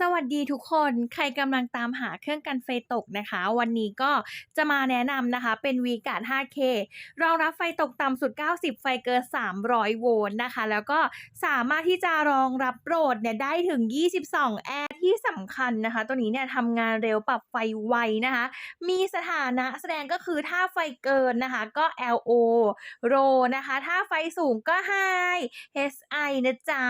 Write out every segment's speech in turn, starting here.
สวัสดีทุกคนใครกำลังตามหาเครื่องกันไฟตกนะคะ วันนี้ก็จะมาแนะนำนะคะ เป็น V-Guard 5K รองรับไฟตกต่ำสุด 90 ไฟเกิน 300 โวลต์นะคะ แล้วก็สามารถที่จะรองรับโหลดเนี่ยได้ถึง 22 แอร์ที่สำคัญนะคะ ตัวนี้เนี่ยทำงานเร็วปรับไฟไวนะคะ มีสถานะแสดงก็คือถ้าไฟเกินนะคะ ก็ LO Low นะคะ ถ้าไฟสูงก็ High SI นะจ๊ะ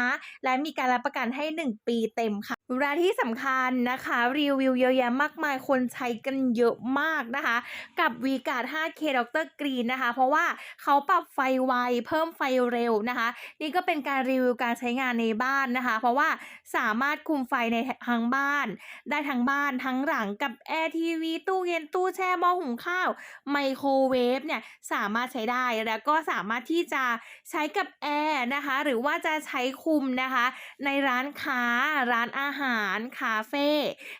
และมีการรับประกันให้ 1 ปีเต็มค่ะและที่สำคัญนะคะรีวิวเยอะแยะมากมายคนใช้กันเยอะมากนะคะ กับ V-Guard 5K Dr. Green นะคะ เพราะว่าเขาปรับไฟไวเพิ่มไฟเร็วนะคะ นี่ก็เป็นการรีวิวการใช้งานในบ้านนะคะ เพราะว่าสามารถคุมไฟในทั้งบ้าน ได้ทั้งบ้านทั้งหลังกับแอร์ทีวีตู้เย็นตู้แช่หม้อหุงข้าวไมโครเวฟเนี่ยสามารถใช้ได้แล้วก็สามารถที่จะใช้กับแอร์นะคะ หรือว่าจะใช้คุมนะคะ ในร้านค้าร้านอาหารคาเฟ่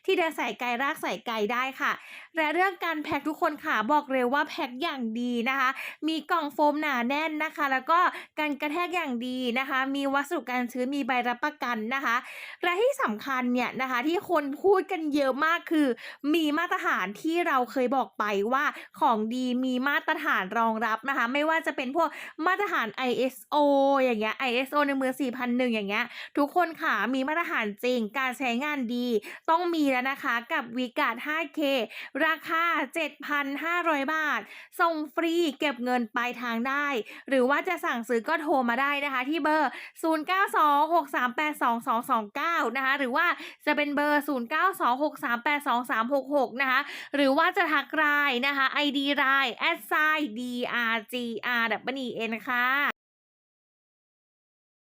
ที่เดินสายไกลรากใสายไกลได้ค่ะ และเรื่องการแพ็คทุกคนค่ะบอกเลยว่าแพ็คอย่างดีนะคะ มีกล่องโฟมหนาแน่นนะคะ แล้วก็การกระแทกอย่างดีนะคะ มีวัสดุการชื้นมีใบรับประกันนะคะ และที่สำคัญเนี่ยนะคะที่คนพูดกันเยอะมากคือ มีมาตรฐานที่เราเคยบอกไปว่าของดีมีมาตรฐานรองรับนะคะ ไม่ว่าจะเป็นพวกมาตรฐาน ISO อย่างเงี้ย ISO ในมือ4001 อย่างเงี้ย ทุกคนค่ะมีมาตรฐานจริงการใช้งานดี ต้องมีแล้วนะคะกับ V-Guard 5K ราคา 7,500 บาท ส่งฟรีเก็บเงินปลายทางได้ หรือว่าจะสั่งซื้อก็โทรมาได้นะคะ ที่เบอร์ 0926382229 นะคะ หรือว่าจะเป็นเบอร์ 0926382366 นะคะ หรือว่าจะทักไลน์นะคะ ID ไลน์ s i drgr w e n ค่ะ